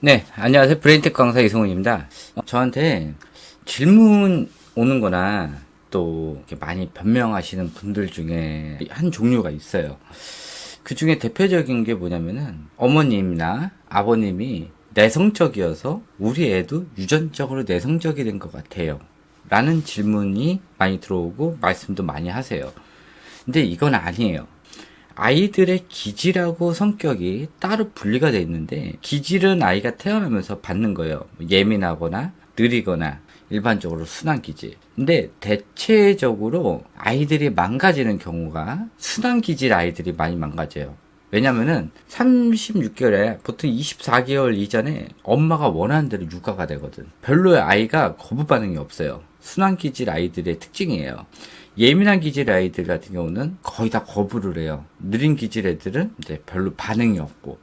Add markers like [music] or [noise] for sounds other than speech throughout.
네, 안녕하세요. 브레인텍 강사 이승훈입니다. 어, 저한테 질문 오는 거나 또 많이 변명하시는 분들 중에 한 종류가 있어요. 그 중에 대표적인 게 뭐냐면은 어머님이나 아버님이 내성적이어서 우리 애도 유전적으로 내성적이 된 것 같아요. 라는 질문이 많이 들어오고 말씀도 많이 하세요. 근데 이건 아니에요. 아이들의 기질하고 성격이 따로 분리가 돼 있는데 기질은 아이가 태어나면서 받는 거예요. 예민하거나 느리거나 일반적으로 순한 기질. 근데 대체적으로 아이들이 망가지는 경우가 순한 기질 아이들이 많이 망가져요. 왜냐면은 36개월에 보통 24개월 이전에 엄마가 원하는 대로 육아가 되거든. 별로 아이가 거부 반응이 없어요. 순한 기질 아이들의 특징이에요. 예민한 기질 아이들 같은 경우는 거의 다 거부를 해요. 느린 기질 애들은 이제 별로 반응이 없고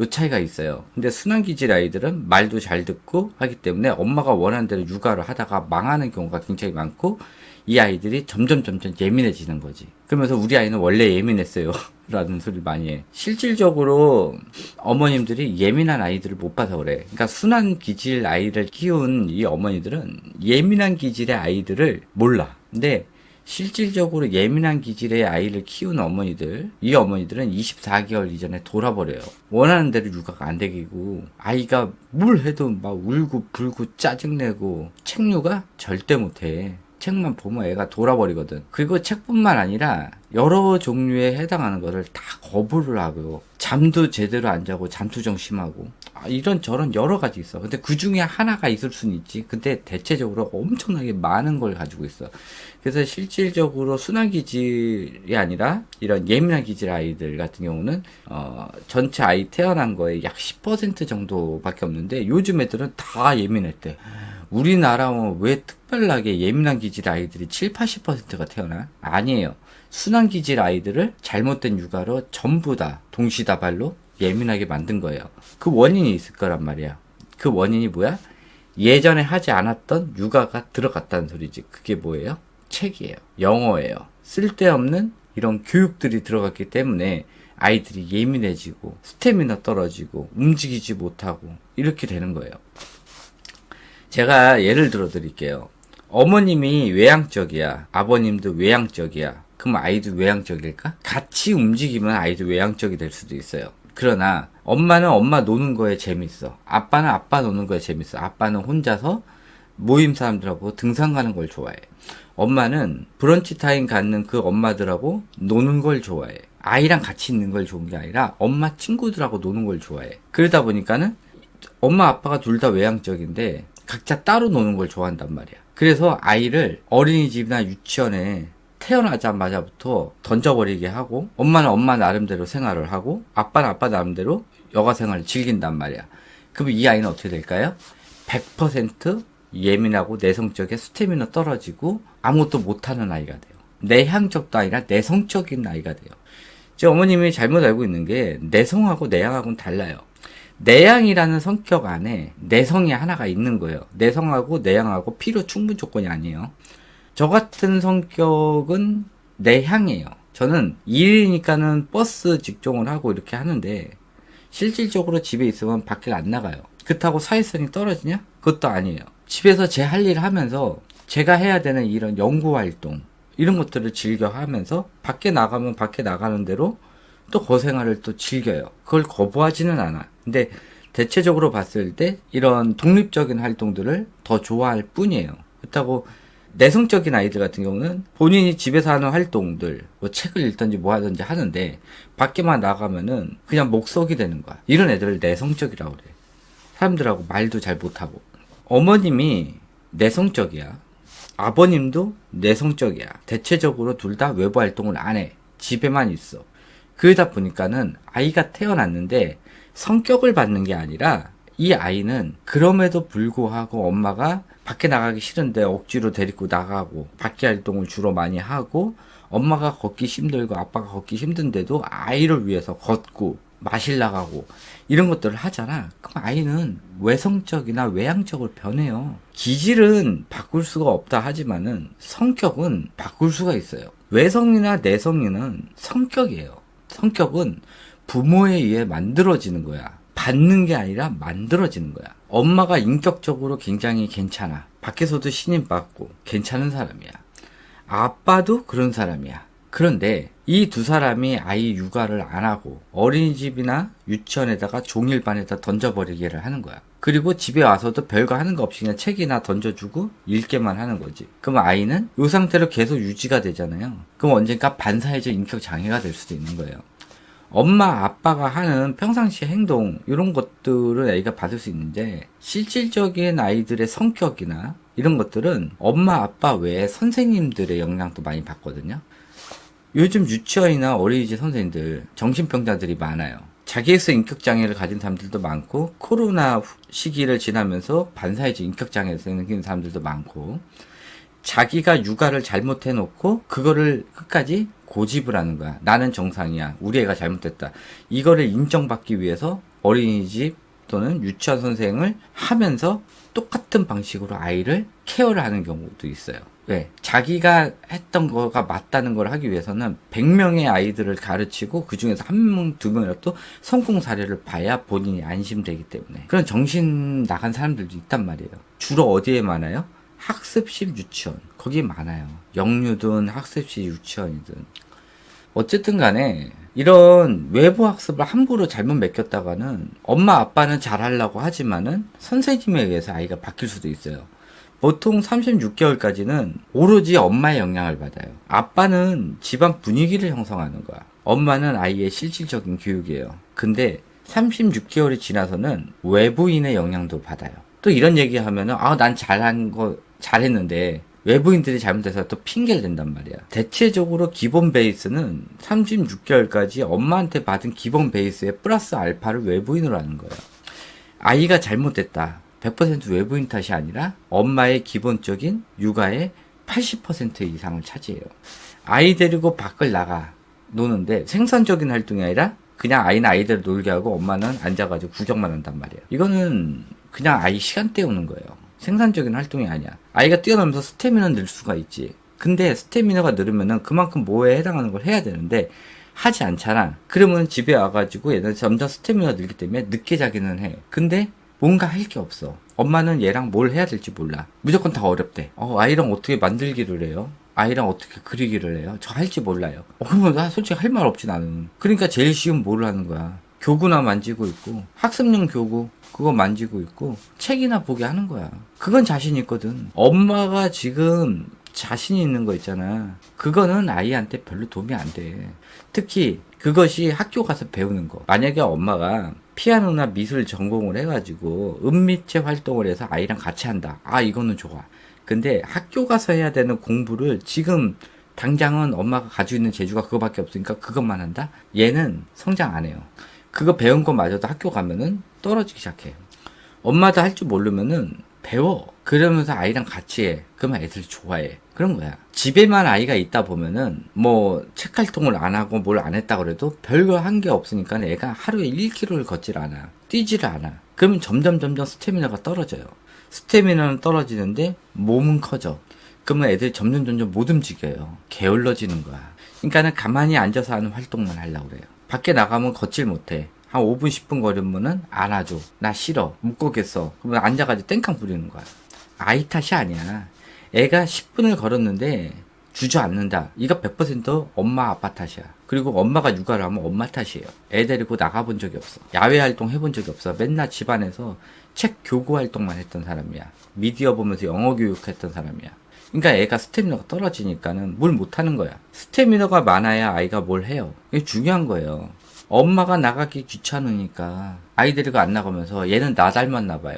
요 차이가 있어요. 근데 순한 기질 아이들은 말도 잘 듣고 하기 때문에 엄마가 원하는 대로 육아를 하다가 망하는 경우가 굉장히 많고 이 아이들이 점점 점점 예민해지는 거지. 그러면서 우리 아이는 원래 예민했어요. [laughs] 라는 소리를 많이 해. 실질적으로 어머님들이 예민한 아이들을 못 봐서 그래. 그러니까 순한 기질 아이를 키운 이 어머니들은 예민한 기질의 아이들을 몰라. 근데 실질적으로 예민한 기질의 아이를 키우는 어머니들, 이 어머니들은 24개월 이전에 돌아버려요. 원하는 대로 육아가 안 되기고, 아이가 뭘 해도 막 울고 불고 짜증내고, 책류가 절대 못해. 책만 보면 애가 돌아버리거든. 그리고 책뿐만 아니라 여러 종류에 해당하는 것을 다 거부를 하고 잠도 제대로 안 자고 잠투정 심하고 아, 이런 저런 여러 가지 있어. 근데 그 중에 하나가 있을 수는 있지. 근데 대체적으로 엄청나게 많은 걸 가지고 있어. 그래서 실질적으로 순한 기질이 아니라 이런 예민한 기질 아이들 같은 경우는 어, 전체 아이 태어난 거에 약10% 정도밖에 없는데 요즘 애들은 다 예민했대. 우리나라는 왜 특별하게 예민한 기질 아이들이 7, 80%가 태어나? 아니에요. 순한 기질 아이들을 잘못된 육아로 전부 다 동시다발로 예민하게 만든 거예요. 그 원인이 있을 거란 말이야. 그 원인이 뭐야? 예전에 하지 않았던 육아가 들어갔다는 소리지. 그게 뭐예요? 책이에요. 영어예요. 쓸데없는 이런 교육들이 들어갔기 때문에 아이들이 예민해지고 스태미나 떨어지고 움직이지 못하고 이렇게 되는 거예요. 제가 예를 들어 드릴게요. 어머님이 외향적이야. 아버님도 외향적이야. 그럼 아이도 외향적일까? 같이 움직이면 아이도 외향적이 될 수도 있어요. 그러나 엄마는 엄마 노는 거에 재밌어. 아빠는 아빠 노는 거에 재밌어. 아빠는 혼자서 모임 사람들하고 등산 가는 걸 좋아해. 엄마는 브런치 타임 갖는 그 엄마들하고 노는 걸 좋아해. 아이랑 같이 있는 걸 좋은 게 아니라 엄마 친구들하고 노는 걸 좋아해. 그러다 보니까는 엄마 아빠가 둘 다 외향적인데 각자 따로 노는 걸 좋아한단 말이야. 그래서 아이를 어린이집이나 유치원에 태어나자마자부터 던져버리게 하고 엄마는 엄마 나름대로 생활을 하고 아빠는 아빠 나름대로 여가 생활을 즐긴단 말이야. 그럼 이 아이는 어떻게 될까요? 100% 예민하고 내성적에 스태미너 떨어지고 아무것도 못하는 아이가 돼요. 내향적도 아니라 내성적인 아이가 돼요. 제 어머님이 잘못 알고 있는 게 내성하고 내향하고는 달라요. 내향이라는 성격 안에 내성이 하나가 있는 거예요. 내성하고 내향하고 필요 충분 조건이 아니에요. 저 같은 성격은 내향이에요. 저는 일이니까는 버스 직종을 하고 이렇게 하는데 실질적으로 집에 있으면 밖에 안 나가요. 그렇다고 사회성이 떨어지냐? 그것도 아니에요. 집에서 제 할 일을 하면서 제가 해야 되는 이런 연구 활동 이런 것들을 즐겨 하면서 밖에 나가면 밖에 나가는 대로 또 거생활을 또 즐겨요. 그걸 거부하지는 않아. 근데 대체적으로 봤을 때 이런 독립적인 활동들을 더 좋아할 뿐이에요. 그렇다고 내성적인 아이들 같은 경우는 본인이 집에서 하는 활동들, 뭐 책을 읽든지 뭐 하든지 하는데 밖에만 나가면은 그냥 목석이 되는 거야. 이런 애들을 내성적이라고 그래. 사람들하고 말도 잘 못하고. 어머님이 내성적이야. 아버님도 내성적이야. 대체적으로 둘 다 외부 활동을 안 해. 집에만 있어. 그러다 보니까는 아이가 태어났는데 성격을 받는 게 아니라 이 아이는 그럼에도 불구하고 엄마가 밖에 나가기 싫은데 억지로 데리고 나가고 밖에 활동을 주로 많이 하고 엄마가 걷기 힘들고 아빠가 걷기 힘든데도 아이를 위해서 걷고 마실 나가고 이런 것들을 하잖아. 그럼 아이는 외성적이나 외향적으로 변해요. 기질은 바꿀 수가 없다 하지만은 성격은 바꿀 수가 있어요. 외성이나 내성이는 성격이에요. 성격은 부모에 의해 만들어지는 거야. 받는 게 아니라 만들어지는 거야. 엄마가 인격적으로 굉장히 괜찮아. 밖에서도 신임 받고 괜찮은 사람이야. 아빠도 그런 사람이야. 그런데 이 두 사람이 아이 육아를 안 하고 어린이집이나 유치원에다가 종일반에다 던져버리기를 하는 거야. 그리고 집에 와서도 별거 하는 거 없이 그냥 책이나 던져주고 읽게만 하는 거지. 그럼 아이는 이 상태로 계속 유지가 되잖아요. 그럼 언젠가 반사회적 인격 장애가 될 수도 있는 거예요. 엄마 아빠가 하는 평상시 행동 이런 것들을 애가 받을 수 있는데 실질적인 아이들의 성격이나 이런 것들은 엄마 아빠 외에 선생님들의 영향도 많이 받거든요. 요즘 유치원이나 어린이집 선생님들 정신병자들이 많아요. 자기에서 인격장애를 가진 사람들도 많고 코로나 시기를 지나면서 반사회적 인격장애를 생기는 사람들도 많고 자기가 육아를 잘못해놓고 그거를 끝까지 고집을 하는 거야. 나는 정상이야. 우리 애가 잘못됐다. 이거를 인정받기 위해서 어린이집 또는 유치원 선생을 하면서 똑같은 방식으로 아이를 케어를 하는 경우도 있어요. 왜? 자기가 했던 거가 맞다는 걸 하기 위해서는 100명의 아이들을 가르치고 그 중에서 한 명, 두 명이라도 성공 사례를 봐야 본인이 안심되기 때문에. 그런 정신 나간 사람들도 있단 말이에요. 주로 어디에 많아요? 학습식 유치원. 거기 많아요. 영유든 학습식 유치원이든. 어쨌든 간에 이런 외부 학습을 함부로 잘못 맡겼다가는 엄마 아빠는 잘하려고 하지만은 선생님에 의해서 아이가 바뀔 수도 있어요. 보통 36개월까지는 오로지 엄마의 영향을 받아요. 아빠는 집안 분위기를 형성하는 거야. 엄마는 아이의 실질적인 교육이에요. 근데 36개월이 지나서는 외부인의 영향도 받아요. 또 이런 얘기 하면은, 아, 난 잘한 거, 잘했는데, 외부인들이 잘못해서 또 핑계를 댄단 말이야. 대체적으로 기본 베이스는 36개월까지 엄마한테 받은 기본 베이스에 플러스 알파를 외부인으로 하는 거예요. 아이가 잘못됐다. 100% 외부인 탓이 아니라 엄마의 기본적인 육아의 80% 이상을 차지해요. 아이 데리고 밖을 나가 노는데 생산적인 활동이 아니라 그냥 아이는 아이대로 놀게 하고 엄마는 앉아가지고 구경만 한단 말이에요. 이거는 그냥 아이 시간 때우는 거예요. 생산적인 활동이 아니야. 아이가 뛰어놀면서 스태미나 늘 수가 있지. 근데 스태미나가 늘으면은 그만큼 뭐에 해당하는 걸 해야 되는데 하지 않잖아. 그러면 집에 와가지고 얘는 점점 스태미나 늘기 때문에 늦게 자기는 해. 근데 뭔가 할 게 없어. 엄마는 얘랑 뭘 해야 될지 몰라. 무조건 다 어렵대. 어, 아이랑 어떻게 만들기를 해요? 아이랑 어떻게 그리기를 해요? 저 할지 몰라요. 어, 그러면 나 솔직히 할 말 없지 나는. 그러니까 제일 쉬운 뭘 하는 거야. 교구나 만지고 있고 학습용 교구 그거 만지고 있고 책이나 보게 하는 거야. 그건 자신 있거든. 엄마가 지금 자신 있는 거 있잖아. 그거는 아이한테 별로 도움이 안 돼. 특히 그것이 학교 가서 배우는 거. 만약에 엄마가 피아노나 미술 전공을 해가지고 은미체 활동을 해서 아이랑 같이 한다. 아, 이거는 좋아. 근데 학교 가서 해야 되는 공부를 지금 당장은 엄마가 가지고 있는 재주가 그거밖에 없으니까 그것만 한다? 얘는 성장 안 해요. 그거 배운 거마저도 학교 가면은 떨어지기 시작해. 엄마도 할 줄 모르면은 배워. 그러면서 아이랑 같이 해. 그러면 애들 좋아해. 그런 거야. 집에만 아이가 있다 보면은 뭐책 활동을 안 하고 뭘 안 했다 그래도 별거 한 게 없으니까 애가 하루에 1km를 걷질 않아. 뛰지를 않아. 그러면 점점 점점 스태미나가 떨어져요. 스태미나는 떨어지는데 몸은 커져. 그러면 애들이 점점 점점 못 움직여요. 게을러지는 거야. 그러니까는 가만히 앉아서 하는 활동만 하려고 그래요. 밖에 나가면 걷질 못해. 한 5분, 10분 걸으면은 안아줘. 나 싫어. 못 걷겠어. 그러면 앉아가지고 땡깡 부리는 거야. 아이 탓이 아니야. 애가 10분을 걸었는데 주저앉는다. 이거 100% 엄마 아빠 탓이야. 그리고 엄마가 육아를 하면 엄마 탓이에요. 애 데리고 나가본 적이 없어. 야외 활동 해본 적이 없어. 맨날 집안에서 책 교구 활동만 했던 사람이야. 미디어 보면서 영어 교육했던 사람이야. 그러니까 애가 스태미너가 떨어지니까는 뭘 못하는 거야. 스태미너가 많아야 아이가 뭘 해요. 이게 중요한 거예요. 엄마가 나가기 귀찮으니까 아이 데리고 안 나가면서 얘는 나 닮았나 봐요.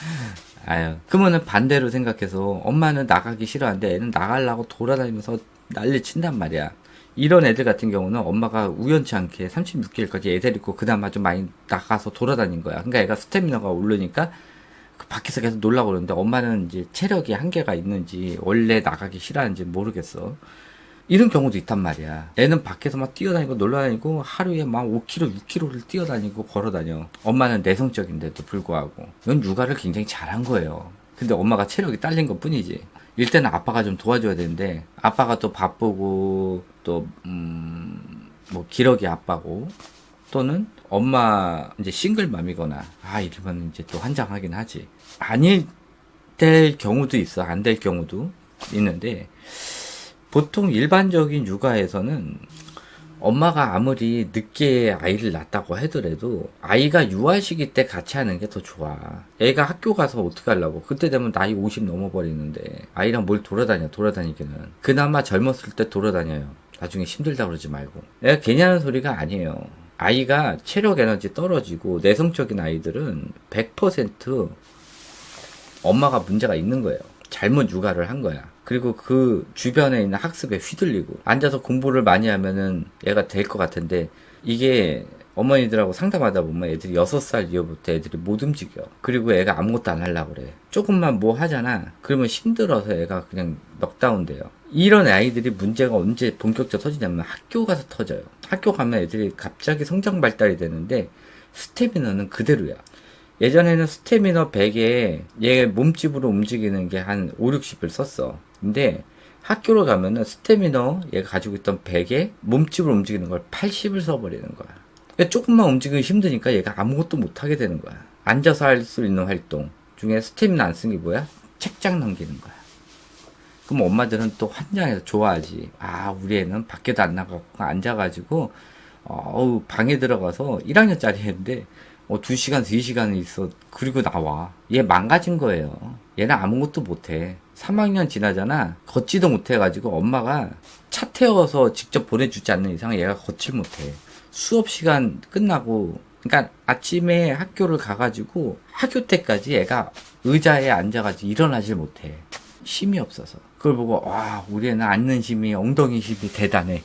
[laughs] 아유, 그러면은 반대로 생각해서 엄마는 나가기 싫어하는데 애는 나가려고 돌아다니면서 난리 친단 말이야. 이런 애들 같은 경우는 엄마가 우연치 않게 36개월까지 애 데리고 그나마 좀 많이 나가서 돌아다닌 거야. 그러니까 애가 스태미너가 오르니까 그 밖에서 계속 놀라고 그러는데 엄마는 이제 체력이 한계가 있는지 원래 나가기 싫어하는지 모르겠어. 이런 경우도 있단 말이야. 애는 밖에서 막 뛰어다니고 놀러다니고 하루에 막 5km, 6km를 뛰어다니고 걸어다녀. 엄마는 내성적인데도 불구하고. 이건 육아를 굉장히 잘한 거예요. 근데 엄마가 체력이 딸린 것 뿐이지. 일단은 아빠가 좀 도와줘야 되는데 아빠가 또 바쁘고 또 음, 뭐 기러기 아빠고 또는 엄마 이제 싱글맘이거나 아 이러면 이제 또 환장하긴 하지 아닐 될 경우도 있어 안 될 경우도 있는데 보통 일반적인 육아에서는 엄마가 아무리 늦게 아이를 낳았다고 하더라도 아이가 유아 시기 때 같이 하는 게 더 좋아. 애가 학교 가서 어떻게 하려고. 그때 되면 나이 50 넘어 버리는데 아이랑 뭘 돌아다녀 돌아다니기는. 그나마 젊었을 때 돌아다녀요. 나중에 힘들다 그러지 말고. 내가 괜히 하는 소리가 아니에요. 아이가 체력 에너지 떨어지고 내성적인 아이들은 100% 엄마가 문제가 있는 거예요. 잘못 육아를 한 거야. 그리고 그 주변에 있는 학습에 휘둘리고 앉아서 공부를 많이 하면은 얘가 될 것 같은데 이게 어머니들하고 상담하다 보면 애들이 6살 이후부터 애들이 못 움직여. 그리고 애가 아무것도 안 하려고 그래. 조금만 뭐 하잖아. 그러면 힘들어서 애가 그냥 넉다운 돼요. 이런 아이들이 문제가 언제 본격적으로 터지냐면 학교 가서 터져요. 학교 가면 애들이 갑자기 성장 발달이 되는데 스태미너는 그대로야. 예전에는 스태미너 100에 얘 몸집으로 움직이는 게 한 5, 60을 썼어. 근데 학교로 가면은 스태미너 얘가 가지고 있던 100에 몸집으로 움직이는 걸 80을 써버리는 거야. 그러니까 조금만 움직이기 힘드니까 얘가 아무것도 못하게 되는 거야. 앉아서 할 수 있는 활동 중에 스태미너 안쓴게 뭐야? 책장 넘기는 거야. 그럼 엄마들은 또 환장해서 좋아하지. 아, 우리 애는 밖에도 안 나가고 앉아가지고, 어우, 방에 들어가서 1학년짜리 애인데, 어, 2시간, 3시간 있어. 그리고 나와. 얘 망가진 거예요. 얘는 아무것도 못해. 3학년 지나잖아. 걷지도 못해가지고 엄마가 차 태워서 직접 보내주지 않는 이상 얘가 걷질 못해. 수업 시간 끝나고, 그러니까 아침에 학교를 가가지고 학교 때까지 얘가 의자에 앉아가지고 일어나질 못해. 힘이 없어서. 그걸 보고, 와, 우리 애는 앉는 힘이, 엉덩이 힘이 대단해.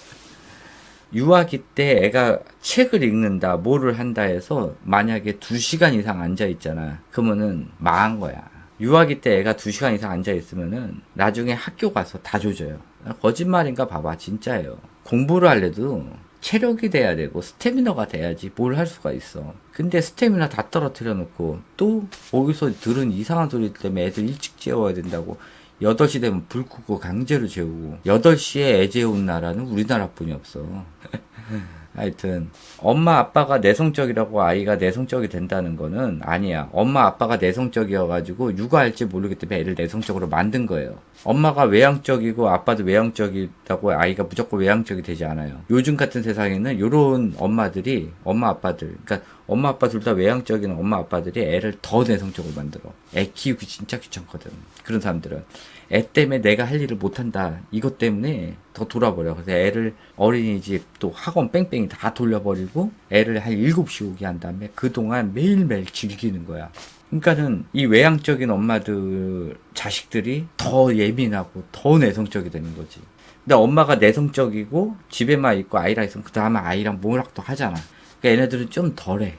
[laughs] 유아기 때 애가 책을 읽는다, 뭐를 한다 해서 만약에 2시간 이상 앉아 있잖아. 그러면은 망한 거야. 유아기 때 애가 2시간 이상 앉아 있으면은 나중에 학교 가서 다 조져요. 거짓말인가 봐봐. 진짜예요. 공부를 할래도 체력이 돼야 되고 스태미너가 돼야지 뭘 할 수가 있어. 근데 스태미너 다 떨어뜨려 놓고 또 거기서 들은 이상한 소리 때문에 애들 일찍 재워야 된다고 8시 되면 불 끄고 강제로 재우고 8시에 애 재운 나라는 우리나라뿐이 없어. [laughs] 하여튼 엄마 아빠가 내성적이라고 아이가 내성적이 된다는 거는 아니야. 엄마 아빠가 내성적이어가지고 육아할지 모르기 때문에 애를 내성적으로 만든 거예요. 엄마가 외향적이고 아빠도 외향적이라고 아이가 무조건 외향적이 되지 않아요. 요즘 같은 세상에는 요런 엄마들이 엄마 아빠들 그러니까 엄마 아빠 둘 다 외향적인 엄마 아빠들이 애를 더 내성적으로 만들어. 애 키우기 진짜 귀찮거든. 그런 사람들은 애 때문에 내가 할 일을 못한다. 이것 때문에 더 돌아버려. 그래서 애를 어린이집 또 학원 뺑뺑이 다 돌려버리고 애를 한 7시 오게 한 다음에 그동안 매일매일 즐기는 거야. 그러니까는 이 외향적인 엄마들 자식들이 더 예민하고 더 내성적이 되는 거지. 근데 엄마가 내성적이고 집에만 있고 아이랑 있으면 그 다음에 아이랑 뭐락도 하잖아. 그러니까 얘네들은 좀 덜해.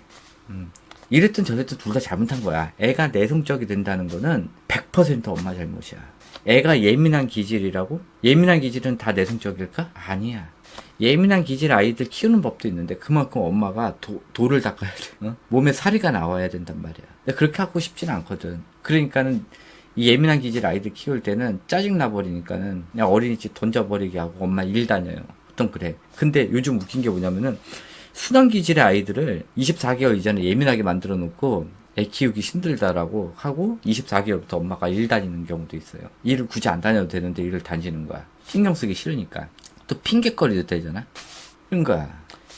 음. 이랬든 저랬든 둘 다 잘못한 거야. 애가 내성적이 된다는 거는 100% 엄마 잘못이야. 애가 예민한 기질이라고? 예민한 기질은 다 내성적일까? 아니야. 예민한 기질 아이들 키우는 법도 있는데 그만큼 엄마가 도, 돌을 닦아야 돼. 어? 몸에 사리가 나와야 된단 말이야. 그렇게 하고 싶진 않거든. 그러니까는 이 예민한 기질 아이들 키울 때는 짜증 나 버리니까는 그냥 어린이집 던져버리게 하고 엄마 일 다녀요. 보통 그래. 근데 요즘 웃긴 게 뭐냐면은 순한 기질의 아이들을 24개월 이전에 예민하게 만들어 놓고 애 키우기 힘들다라고 하고 24개월부터 엄마가 일 다니는 경우도 있어요. 일을 굳이 안 다녀도 되는데 일을 다니는 거야. 신경 쓰기 싫으니까. 또 핑계거리도 되잖아. 그러니까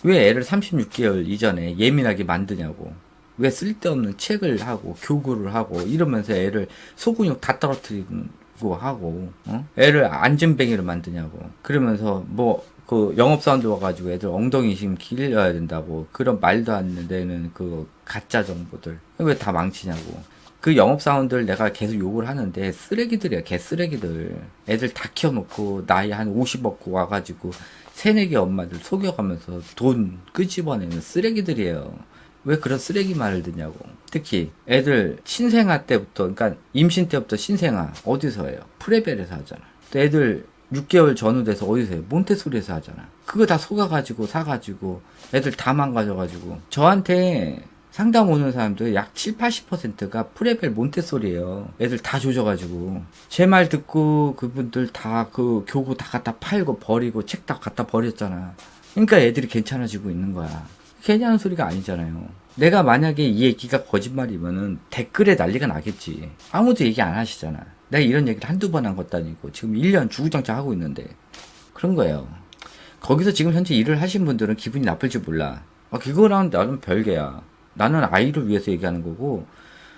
왜 애를 36개월 이전에 예민하게 만드냐고. 왜 쓸데없는 책을 하고 교구를 하고 이러면서 애를 소근육 다 떨어뜨리고 하고 어? 애를 안전뱅이를 만드냐고. 그러면서 뭐 그 영업사원들 와가지고 애들 엉덩이 힘 길려야 된다고 그런 말도 안 되는 그 가짜 정보들 왜 다 망치냐고. 그 영업사원들 내가 계속 욕을 하는데 쓰레기들이야 개쓰레기들. 애들 다 키워놓고 나이 한 50 먹고 와가지고 새내기 엄마들 속여가면서 돈 끄집어내는 쓰레기들이에요. 왜 그런 쓰레기 말을 듣냐고. 특히 애들 신생아 때부터 그러니까 임신 때부터 신생아 어디서 해요? 프레벨에서 하잖아. 또 애들 6개월 전후 돼서 어디서 해요? 몬테소리에서 하잖아. 그거 다 속아가지고 사가지고 애들 다 망가져가지고 저한테 상담 오는 사람들 약 7, 80%가 프레벨 몬테소리예요. 애들 다 조져가지고 제 말 듣고 그분들 다 그 교구 다 갖다 팔고 버리고 책 다 갖다 버렸잖아. 그러니까 애들이 괜찮아지고 있는 거야. 하는 소리가 아니잖아요. 내가 만약에 이 얘기가 거짓말이면은 댓글에 난리가 나겠지. 아무도 얘기 안 하시잖아. 내가 이런 얘기를 한두 번 한 것도 아니고 지금 1년 주구장창 하고 있는데 그런 거예요. 거기서 지금 현재 일을 하신 분들은 기분이 나쁠지 몰라. 아, 그거랑 나는 별개야. 나는 아이를 위해서 얘기하는 거고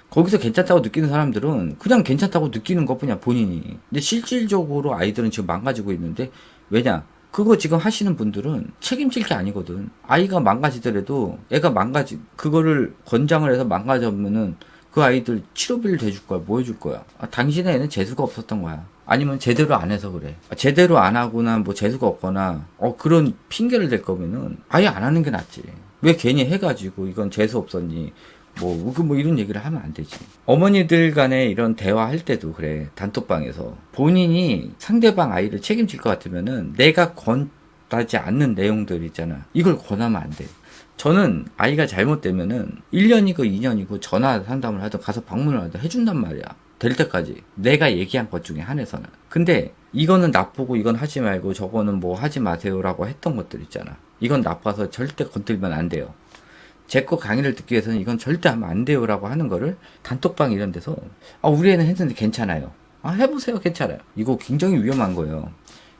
거기서 괜찮다고 느끼는 사람들은 그냥 괜찮다고 느끼는 것뿐이야 본인이. 근데 실질적으로 아이들은 지금 망가지고 있는데 왜냐? 그거 지금 하시는 분들은 책임질 게 아니거든. 아이가 망가지더라도 애가 망가지 그거를 권장을 해서 망가졌으면은 그 아이들 치료비를 대줄 거야. 뭐 해줄 거야? 아, 당신의 애는 재수가 없었던 거야. 아니면 제대로 안 해서 그래. 아, 제대로 안 하거나 뭐 재수가 없거나 어 그런 핑계를 댈 거면은 아예 안 하는 게 낫지. 왜 괜히 해가지고 이건 재수 없었니? 뭐, 그뭐 이런 얘기를 하면 안 되지. 어머니들 간에 이런 대화할 때도 그래. 단톡방에서. 본인이 상대방 아이를 책임질 것 같으면은 내가 권하지 않는 내용들 있잖아. 이걸 권하면 안 돼. 저는 아이가 잘못되면은 1년이고 2년이고 전화 상담을 하든 가서 방문을 하든 해준단 말이야. 될 때까지. 내가 얘기한 것 중에 한해서는. 근데 이거는 나쁘고 이건 하지 말고 저거는 뭐 하지 마세요라고 했던 것들 있잖아. 이건 나빠서 절대 건들면 안 돼요. 제 거 강의를 듣기 위해서는 이건 절대 하면 안 돼요라고 하는 거를 단톡방 이런 데서 아 우리 애는 했는데 괜찮아요. 아 해보세요 괜찮아요. 이거 굉장히 위험한 거예요.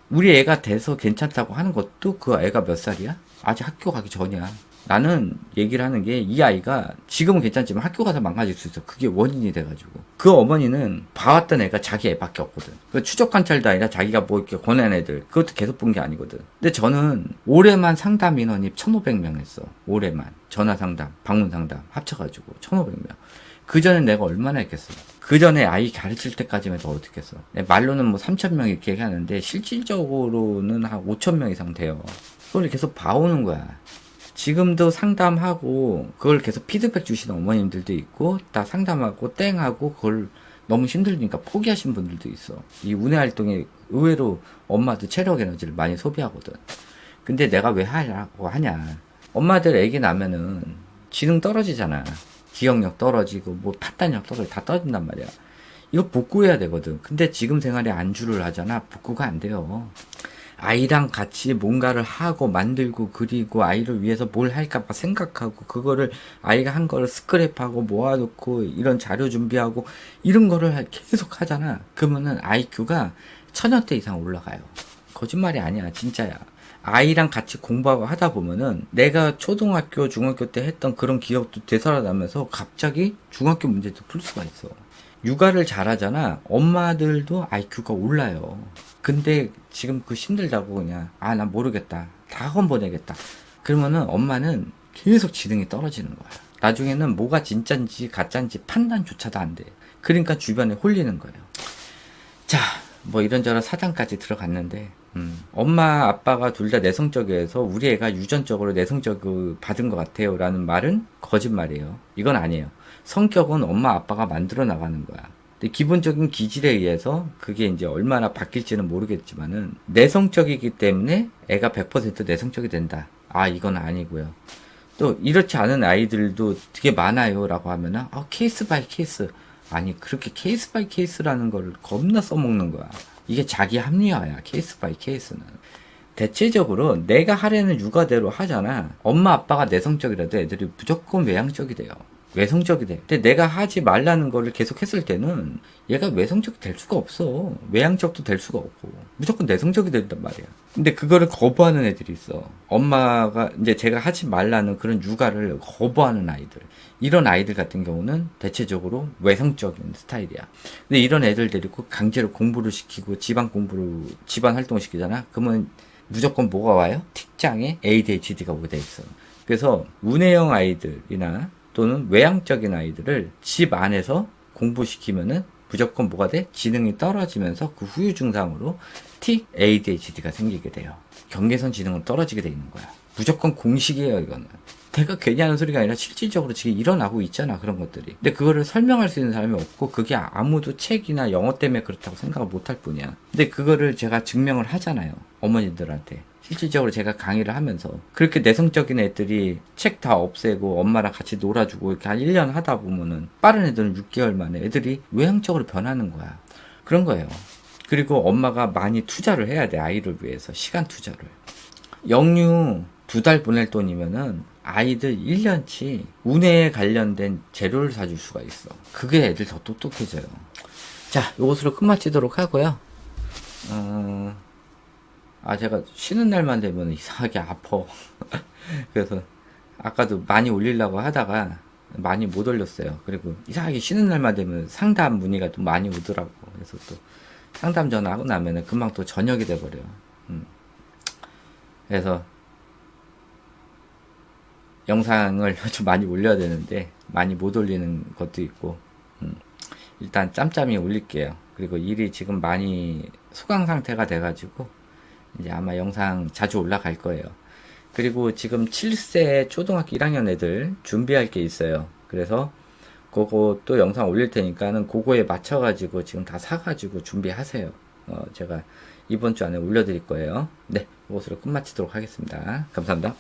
우리 애가 돼서 괜찮다고 하는 것도 그 애가 몇 살이야? 아직 학교 가기 전이야. 나는 얘기를 하는 게 이 아이가 지금은 괜찮지만 학교 가서 망가질 수 있어. 그게 원인이 돼가지고. 그 어머니는 봐왔던 애가 자기 애밖에 없거든. 그 추적 관찰도 아니라 자기가 뭐 이렇게 권한 애들. 그것도 계속 본 게 아니거든. 근데 저는 올해만 상담 인원이 1,500명 했어. 올해만. 전화 상담, 방문 상담 합쳐가지고 1,500명. 그 전에 내가 얼마나 했겠어. 그 전에 아이 가르칠 때까지만 더 어떻게 했어. 말로는 뭐 3,000명 이렇게 얘기하는데 실질적으로는 한 5,000명 이상 돼요. 그걸 계속 봐오는 거야. 지금도 상담하고 그걸 계속 피드백 주시는 어머님들도 있고 다 상담하고 땡하고 그걸 너무 힘들니까 포기하신 분들도 있어. 이 운해 활동에 의외로 엄마도 체력 에너지를 많이 소비하거든. 근데 내가 왜 하냐고 하냐. 엄마들 애기 나면은 지능 떨어지잖아. 기억력 떨어지고 뭐 판단력 떨어지고 다 떨어진단 말이야. 이거 복구해야 되거든. 근데 지금 생활에 안주를 하잖아. 복구가 안 돼요. 아이랑 같이 뭔가를 하고 만들고 그리고 아이를 위해서 뭘 할까 봐 생각하고 그거를 아이가 한 거를 스크랩하고 모아놓고 이런 자료 준비하고 이런 거를 계속 하잖아. 그러면은 IQ가 천여대 이상 올라가요. 거짓말이 아니야. 진짜야. 아이랑 같이 공부하고 하다 보면은 내가 초등학교, 중학교 때 했던 그런 기억도 되살아나면서 갑자기 중학교 문제도 풀 수가 있어. 육아를 잘하잖아. 엄마들도 IQ가 올라요. 근데 지금 그 힘들다고 그냥 아 난 모르겠다. 다 학원 보내겠다. 그러면은 엄마는 계속 지능이 떨어지는 거야. 나중에는 뭐가 진짠지 가짠지 판단조차도 안 돼. 그러니까 주변에 홀리는 거예요. 자 뭐 이런저런 사단까지 들어갔는데 음, 엄마 아빠가 둘 다 내성적이어서 우리 애가 유전적으로 내성적을 받은 것 같아요 라는 말은 거짓말이에요. 이건 아니에요 성격은 엄마 아빠가 만들어 나가는 거야 기본적인 기질에 의해서 그게 이제 얼마나 바뀔지는 모르겠지만은 내성적이기 때문에 애가 100% 내성적이 된다. 아, 이건 아니고요. 또 이렇지 않은 아이들도 되게 많아요라고 하면은 아, 케이스 바이 케이스. 아니, 그렇게 케이스 바이 케이스라는 걸 겁나 써먹는 거야. 이게 자기 합리화야. 케이스 바이 케이스는. 대체적으로 내가 하려는 육아대로 하잖아. 엄마 아빠가 내성적이라도 애들이 무조건 외향적이 돼요. 외성적이 돼. 근데 내가 하지 말라는 거를 계속 했을 때는 얘가 외성적이 될 수가 없어. 외향적도 될 수가 없고. 무조건 내성적이 된단 말이야. 근데 그거를 거부하는 애들이 있어. 엄마가 이제 제가 하지 말라는 그런 육아를 거부하는 아이들. 이런 아이들 같은 경우는 대체적으로 외성적인 스타일이야. 근데 이런 애들 데리고 강제로 공부를 시키고 집안 공부를, 집안 활동을 시키잖아? 그러면 무조건 뭐가 와요? 특장에 ADHD가 오게 돼 있어. 그래서 운해형 아이들이나 또는 외향적인 아이들을 집 안에서 공부시키면은 무조건 뭐가 돼? 지능이 떨어지면서 그 후유 증상으로 T ADHD가 생기게 돼요. 경계선 지능은 떨어지게 돼 있는 거야. 무조건 공식이에요, 이거는. 내가 괜히 하는 소리가 아니라 실질적으로 지금 일어나고 있잖아, 그런 것들이. 근데 그거를 설명할 수 있는 사람이 없고, 그게 아무도 책이나 영어 때문에 그렇다고 생각을 못할 뿐이야. 근데 그거를 제가 증명을 하잖아요. 어머니들한테. 실질적으로 제가 강의를 하면서 그렇게 내성적인 애들이 책 다 없애고 엄마랑 같이 놀아주고 이렇게 한 1년 하다 보면은 빠른 애들은 6개월 만에 애들이 외향적으로 변하는 거야. 그런 거예요. 그리고 엄마가 많이 투자를 해야 돼. 아이를 위해서. 시간 투자를. 영유 두 달 보낼 돈이면은 아이들 1년치 운해에 관련된 재료를 사줄 수가 있어. 그게 애들 더 똑똑해져요. 자, 요것으로 끝마치도록 하고요. 어, 아, 제가 쉬는 날만 되면 이상하게 아파. [laughs] 그래서 아까도 많이 올리려고 하다가 많이 못 올렸어요. 그리고 이상하게 쉬는 날만 되면 상담 문의가 또 많이 오더라고. 그래서 또 상담 전화하고 나면은 금방 또 저녁이 돼버려요. 음. 그래서 영상을 [laughs] 좀 많이 올려야 되는데 많이 못 올리는 것도 있고 음, 일단 짬짬이 올릴게요. 그리고 일이 지금 많이 소강 상태가 돼가지고 이제 아마 영상 자주 올라갈 거예요. 그리고 지금 7세 초등학교 1학년 애들 준비할 게 있어요. 그래서 또 영상 올릴 테니까는 그거에 맞춰가지고 지금 다 사가지고 준비하세요. 어, 제가 이번 주 안에 올려드릴 거예요. 네, 이것으로 끝마치도록 하겠습니다. 감사합니다.